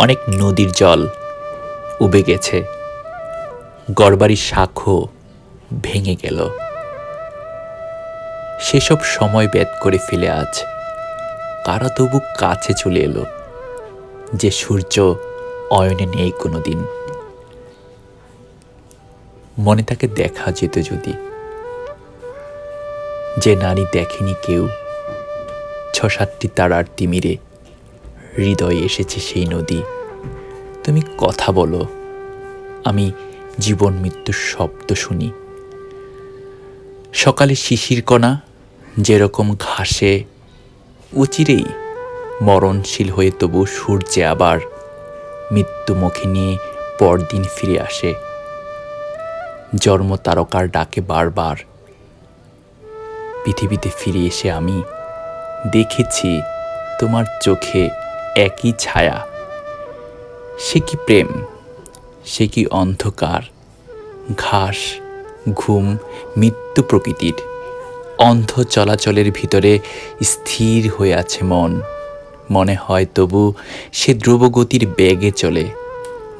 অনেক নদীর জল উবে গেছে। গড়বাড়ির শাখও ভেঙে গেল। সেসব সময় ব্যাত করে ফেলে আজ। কারা তবু কাছে চলে এলো যে সূর্য অয়নে নেই কোনো দিন মনে তাকে দেখা যেত যদি। যে নারী দেখেনি কেউ। ছ সাতটি তারার তিমিরে হৃদয়ে এসেছে সেই নদী। তুমি কথা বলো। আমি জীবন মৃত্যুর শব্দ শুনি। সকালে শিশির কণা যেরকম ঘাসে, উচিরেই মরণশীল হয়ে তবু সূর্যে আবার মৃত্যুমুখী নিয়ে পরদিন ফিরে আসে। জন্ম তারকার ডাকে বারবার। পৃথিবীতে ফিরে এসে আমি দেখেছি তোমার চোখে একই ছায়া। সে কি প্রেম? সে কি অন্ধকার? ঘাস, ঘুম, মৃত্যু প্রকৃতির। অন্ধ চলাচলের ভিতরে স্থির হয়ে আছে মন। মনে হয় তবু সে ধ্রুবগতির বেগে চলে।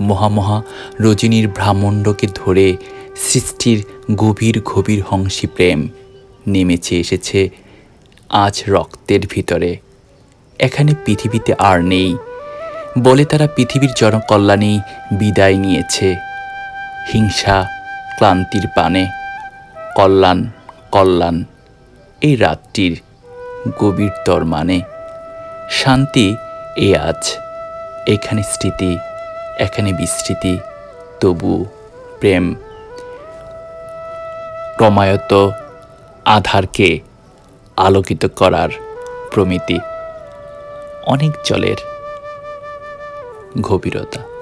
মহামহা রজনীর ভ্রামণ্ডকে ধরে সৃষ্টির গভীর গভীর হংসী প্রেম নেমেছে এসেছে আজ রক্তের ভিতরে। এখানে পৃথিবীতে আর নেই। বলে তারা পৃথিবীর জনকল্যাণেই বিদায় নিয়েছে। হিংসা, ক্লান্তির পানে। কল্যাণ কল্যাণ, এই রাতটির গভীরতর মানে শান্তি এ আজ। এখানে স্মৃতি, এখানে বিস্মৃতি তবু প্রেম। ক্রমায়ত আধারকে আলোকিত করার প্রমিতি। অনেক জলের গভীরতা।